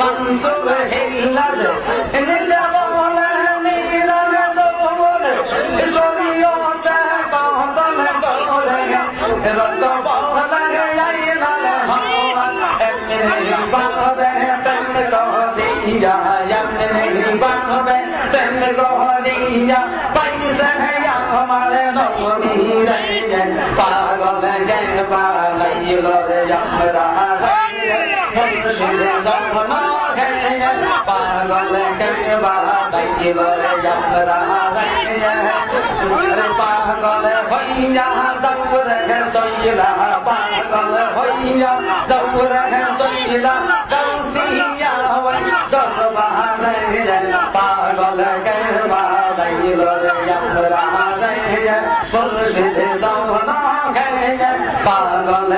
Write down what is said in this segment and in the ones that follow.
মানসুর হিল্লাজ নীলে বলে নীলন যৌবনে শরীয়তে কদম করে রক্ত বলে আইনাল হওয়া এমনি বাবে তেন করিয়া এমনি বাবে তেন করিয়া পাইছে আমার নবী রে পাগল গে বালাইল রে আমরা মুর্শিদ দমন গে পাগল গে বালাইল রে আমরা পাগল হইয়া সইলা পাগল হইয়া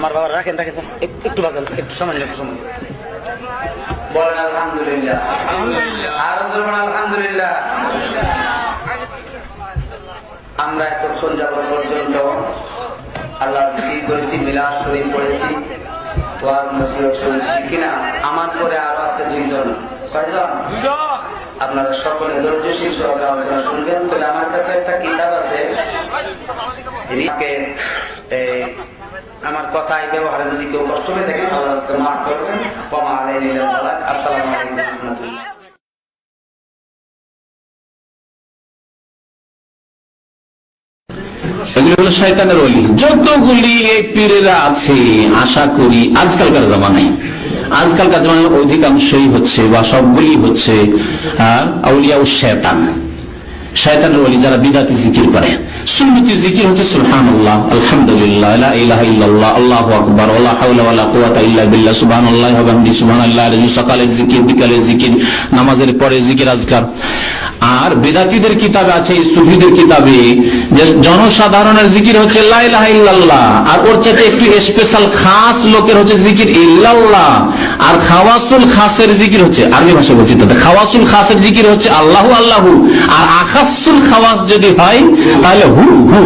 আমার বাবা রাখেন রাখেন একটু বাগান একটু সামান্য একটু সামান্য বলেন আলহামদুলিল্লাহ আর আলহামদুলিল্লাহ আমরা এতক্ষণ যাবত পর্যন্ত আল্লাহ জিকির করেছি মিলাদ শরীফ পড়েছি ওয়াজ নসিহত শুনেছি কিনা আমার পরে আরও আছে দুইজন কয়জন আপনারা সকলে ধৈর্যশীল সহকারে আলোচনা শুনবেন তাহলে আমার কাছে একটা কিতাব আছে আমার কথায় ব্যবহারে যদি কেউ কষ্ট পেয়ে থাকে, আল্লাহ মাফ করবেন। আসসালামু হলো অলি পীরেরা আছে, আশা করি আজকালকার জামানায়, আজকালকার অধিকাংশই হচ্ছে বা সবগুলি হচ্ছে আউলিয়া ও শয়তান। শয়তানের ওলি যারা বিদাতি জিকির করে। সুন্নতি জিকির হচ্ছে সুবহানাল্লাহ, আলহামদুলিল্লাহ, লা ইলাহা ইল্লাল্লাহ, আল্লাহু আকবার, ওয়ালা হাওলা ওয়ালা কুওয়াতা ইল্লা বিল্লাহ, সুবহানাল্লাহি ওয়া বিহামদিহি, সুবহানাল্লাহ সকালের জিকির, বিকালের জিকির, নামাজের পরে জিকির আজকার। আর বেদাতিদের কিতাবে আছে সুফিদের কিতাবে। যে জনসাধারণের জিকির হচ্ছে লা ইলাহা ইল্লাল্লাহ, আর ওর চাইতে একটু স্পেশাল খাস লোকের হচ্ছে জিকির ইল্লাল্লাহ। আর খাওয়াসুল খাসের জিকির হচ্ছে আরবি ভাষা বলছি তাতে, খাওয়াসুল খাসের জিকির হচ্ছে আল্লাহ আল্লাহ। আর আখাসুল খাওয়াস যদি হয়, তাহলে হু হু।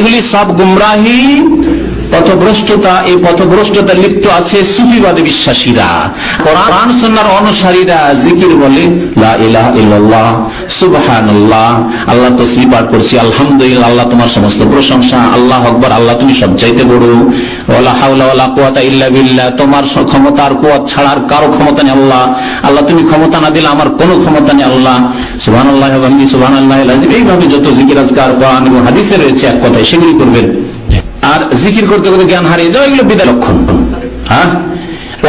এগুলি সব গুমরাহি পথভ্রষ্টতা, এই পথভ্রষ্টতা লিপ্ত আছে সুফিবাদী বিশ্বাসীরা। কোরআন অনুসারীরা জিকির বলে, লা ইলাহা ইল্লাল্লাহ, সুবহানাল্লাহ, আল্লাহ পাঠ করছি, আলহামদুলিল্লাহ, আল্লাহ তোমার সমস্ত প্রশংসা, আল্লাহ আকবার, আল্লাহ তুমি সব চাইতে বড়। ওয়ালা হাওলা ওয়ালা কুওয়াতা ইল্লা বিল্লাহ, তোমার ক্ষমতা আর কুয়াত ছাড়া আর কারও ক্ষমতা নেই আল্লাহ। আল্লাহ তুমি ক্ষমতা না দিলে আমার কোনো ক্ষমতা নেই আল্লাহ। সুবহানাল্লাহ ওয়া বিহামদিহি সুবহানাল্লাহিল আযীম। এইভাবে যত জিকির, আজকার, কোরআন এবং হাদিসে রয়েছে এক কথায় সেগুলি করবেন। জিকির করতে করতে জ্ঞান হারিয়ে যাওয়া, এগুলো বিদায় লক্ষণ। হ্যাঁ?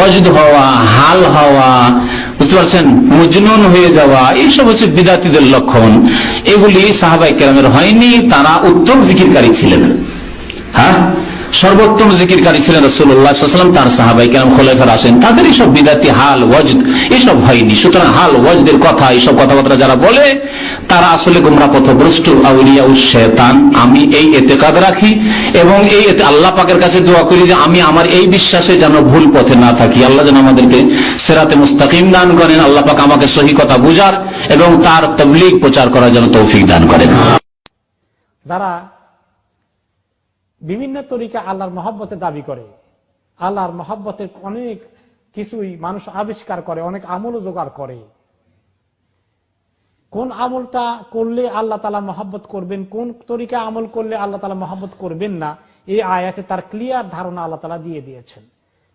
অজিদ হওয়া, হাল হওয়া, বুঝতে পারছেন? মজনুন হয়ে যাওয়া, এইসব হচ্ছে বিদাতিদের লক্ষণ। এগুলি সাহাবাই কেরামের হয়নি, তারা উত্তম জিকিরকারী ছিলেন। হ্যাঁ? সর্বোত্তম জিকিরকারী ছিলেন রসুল্লাহাম তার সাহাবাই কেরাম খোলেফার আসেন। তাদের এইসব বিদাতি হাল, ওয়াজদ, এসব হয়নি। সুতরাং হাল, ওয়াজদের কথা এইসব কথাবার্তা যারা বলে, তারা আসলে গুমরা পথভ্রষ্ট আউলিয়া ও শেতান আমি এই এতেকাদ রাখি এবং এই আল্লাহ পাকের কাছে দোয়া করি যে আমি আমার এই বিশ্বাসে যেন ভুল পথে না থাকি। আল্লাহ যেন আমাদেরকে সেরাতে মুস্তাকিম দান করেন। আল্লাহ পাক আমাকে সহি কথা বুঝার এবং তার তবলিগ প্রচার করার জন্য তৌফিক দান করেন। যারা বিভিন্ন তরিকা আল্লাহর মহব্বতের দাবি করে। আল্লাহর মহব্বতের অনেক কিছুই মানুষ আবিষ্কার করে, অনেক আমল জোগাড় করে। কোন আমলটা করলে আল্লাহ তালা মহাব্বত করবেন, কোন তরিকা আমল করলে আল্লাহ তালা মহাব্বত করবেন না এই আয়াতে তার ক্লিয়ার ধারণা আল্লাহ তালা দিয়ে দিয়েছেন।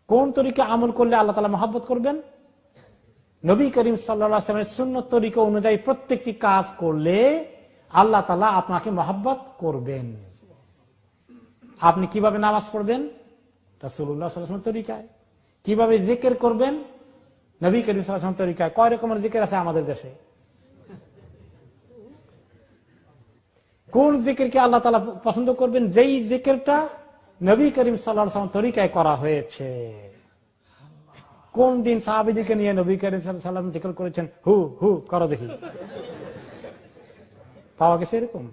কোন তরিকা আমল করলে আল্লাহ তালা মহাব্বত করবেন? নবী করিম সাল্লামের শূন্য তরিকা অনুযায়ী প্রত্যেকটি কাজ করলে আল্লাহ তালা আপনাকে মহাব্বত করবেন। আপনি কীভাবে নামাজ পড়বেন? রাসুল্লাহ তরিকায়। কীভাবে জিকের করবেন? নবী করিম সাল্লাম তরিকায়। কয় রকমের জিকের আছে আমাদের দেশে? কোন জিকিরকে আল্লাহ তালা পছন্দ করবেন? যেই জিকিরটা নবী করিম সাল্লাহ তরিকায় করা হয়েছে। কোন দিন সাহাবিদিকে নিয়ে নবী করিম সাল্লাম জিকির করেছেন? হু হু, করো দেখি। পাওয়া গেছে এরকম?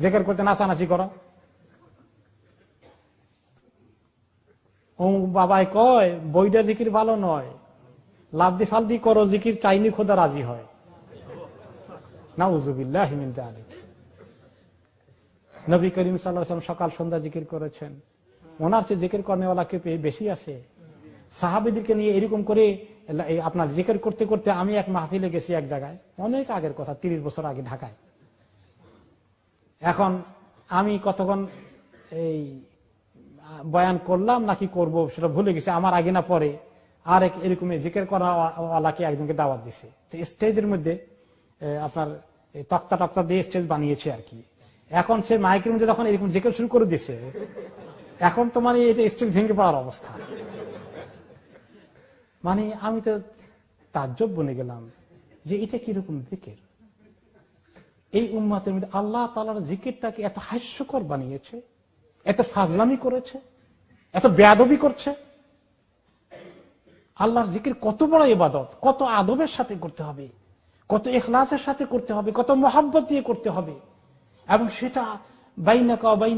জেকের করতে নাচানাচি করো। বাবাই কয়, বইটা জিকির ভালো নয়। লাভদি ফালদি করো, জিকির চাইনি খোদা রাজি হয়। না উজুবিল্লাহ নবী করিম সাল্লাম সকাল সন্ধ্যা জিকির করেছেন। ওনার চেয়ে জিকির কর্নেওয়ালা কে বেশি আছে। সাহাবিদেরকে নিয়ে এরকম করে আপনার জিকির করতে করতে আমি এক মাহফিলে গেছি এক জায়গায়। অনেক আগের কথা, তিরিশ বছর আগে ঢাকায়। এখন আমি কতক্ষণ এই বয়ান করলাম, নাকি করব সেটা ভুলে গেছে, আমার আগে না পরে। আর এক এরকম জিকের করা একজনকে দাওয়াত দিছে। স্টেজের মধ্যে আপনার তক্তা টক্তা দিয়ে স্টেজ বানিয়েছে আর কি। এখন সে মাইকের মধ্যে যখন এরকম জেকের শুরু করে দিছে, এখন তো মানে এটা স্টেজ ভেঙে পড়ার অবস্থা। মানে আমি তো তাজ্জব বনে গেলাম যে এটা কীরকম জিকের? এই উম্মাতের মধ্যে আল্লাহ তালার জিকিরটাকে এত হাস্যকর বানিয়েছে। এত ফাজলামি করেছে, এত বেয়াদবি করছে। আল্লাহর জিকির কত বড় ইবাদত, কত আদবের সাথে করতে হবে, কত এখলাসের সাথে করতে হবে, কত মহাব্বত দিয়ে করতে হবে। এবং সেটা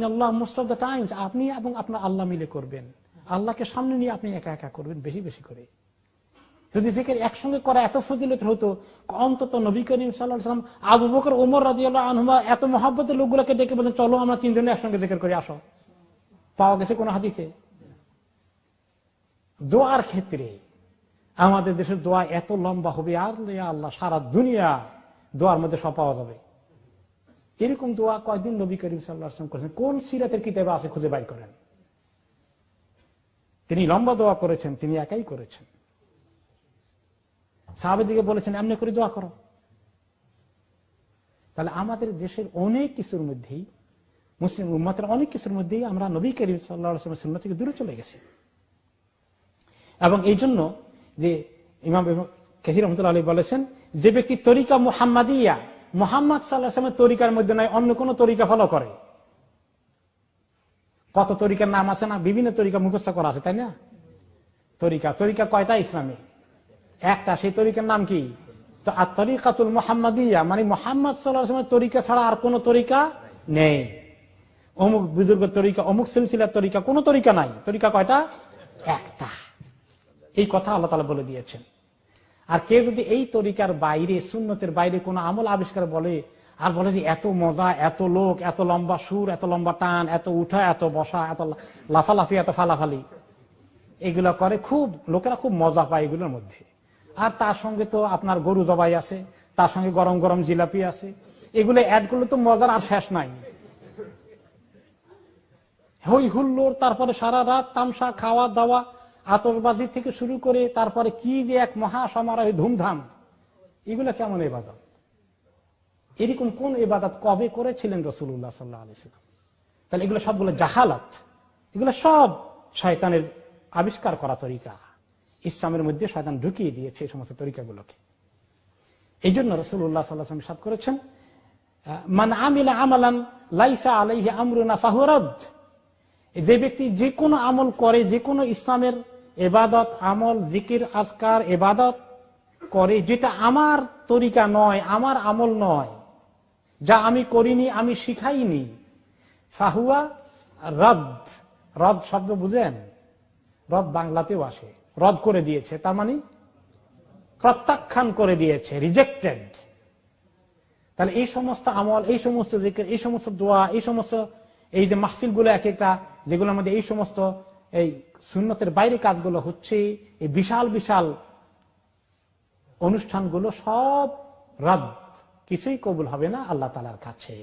আল্লাহ মোস্ট অফ দ্য টাইমস আপনি এবং আপনার আল্লাহ মিলে করবেন। আল্লাহকে সামনে নিয়ে আপনি একা একা করবেন বেশি বেশি করে। যদি জিকির একসঙ্গে করা এত ফজিলত হতো, অন্তত নবী করিম সাল্লাম আবু বকর ওমর রাজি আল্লাহ আনহুমা এত মহাব্বতের লোকগুলোকে ডেকে বলেন চলো আমরা তিনজনে একসঙ্গে জিকির করে আসো। পাওয়া গেছে কোন হাদিসে? দোয়ার ক্ষেত্রে আমাদের দেশের দোয়া এত লম্বা হবে, আর আল্লাহ, সারা দুনিয়া দোয়ার মধ্যে সব পাওয়া যাবে। এরকম দোয়া কয়দিন নবী করিম সাল্লাহ আসলাম করেছেন? কোন সিরাতের কিতাবে আছে খুঁজে বাইর করেন? তিনি লম্বা দোয়া করেছেন, তিনি একাই করেছেন। সাহাবেদিকে বলেছেন, এমনি করে দোয়া করো। তাহলে আমাদের দেশের অনেক কিছুর মধ্যেই মুসলিম উম্মাতের অনেক কিছুর মধ্যেই আমরা নবী করিম সাল্লাহ সুন্না থেকে দূরে চলে গেছি। এবং এই জন্য যে ইমাম কাহির রহমতুল্লাহ আলী বলেছেন, যে ব্যক্তি তরিকা মুহাম্মাদিয়া, মোহাম্মদ সাল্লাহামের তরিকার মধ্যে নয়, অন্য কোন তরিকা ফলো করে। কত তরিকার নাম আছে না? বিভিন্ন তরিকা মুখস্থ করা আছে, তাই না? তরিকা তরিকা কয়টা ইসলামী? একটা, সেই তরিকার নাম কি? তো আর তরিকাতুল মোহাম্মদিয়া মানে মোহাম্মদ সাল্লাহামের তরিকা ছাড়া আর কোন তরিকা নেই। অমুক বুজুর্গের তরিকা, অমুক সিলসিলার তরিকা, কোন তরিকা নাই। তরিকা কয়টা? একটা। এই কথা আল্লাহ তালা বলে দিয়েছেন। আর কেউ যদি এই তরিকার বাইরে, সুন্নতের বাইরে কোনো আমল আবিষ্কার বলে, আর বলে যে এত মজা, এত লোক, এত লম্বা সুর, এত লম্বা টান, এত উঠা, এত বসা, এত লাফালাফি, এত ফালাফালি, এগুলো করে খুব, লোকেরা খুব মজা পায় এগুলোর মধ্যে। আর তার সঙ্গে তো আপনার গরু জবাই আছে, তার সঙ্গে গরম গরম জিলাপি আছে। এগুলো অ্যাড করলে তো মজার আর শেষ নাই। হই হুল্লোর তারপরে সারা রাত তামসা, খাওয়া দাওয়া আতরবাজি থেকে শুরু করে তারপরে কি যে এক মহা সমারোহ ধুমধাম। এগুলো কেমন এবাদত? এরকম কোন এবাদত কবে করেছিলেন রসুল্লাহ সাল্লাহ তাহলে এগুলো সবগুলো জাহালাত। এগুলো সব শয়তানের আবিষ্কার করা তরিকা। ইসলামের মধ্যে শয়তান ঢুকিয়ে দিয়েছে এই সমস্ত তরিকাগুলোকে। এই জন্য রসুল্লাহ সাল্লাহ সাদ করেছেন মান আমিলা আমালান লাইসা আলাইহি আমরুনা ফাহুরদ যে ব্যক্তি যে কোনো আমল করে, যে কোনো ইসলামের এবাদত, আমল, জিকির, আজকার, এবাদত করে, যেটা আমার তরিকা নয়, আমার আমল নয়, যা আমি করিনি, আমি শিখাইনি, ফাহুয়া রদ। রদ শব্দ বুঝেন? রদ বাংলাতেও আসে। রদ করে দিয়েছে, তার মানে প্রত্যাখ্যান করে দিয়েছে রিজেক্টেড তাহলে এই সমস্ত আমল, এই সমস্ত জিকির, এই সমস্ত দোয়া, এই সমস্ত এই যে মাহফিলগুলো এক একটা যেগুলোর মধ্যে এই সমস্ত, এই সুন্নতের বাইরে কাজগুলো হচ্ছে, এই বিশাল বিশাল অনুষ্ঠানগুলো সব রদ। কিছুই কবুল হবে না আল্লাহ তালার কাছে।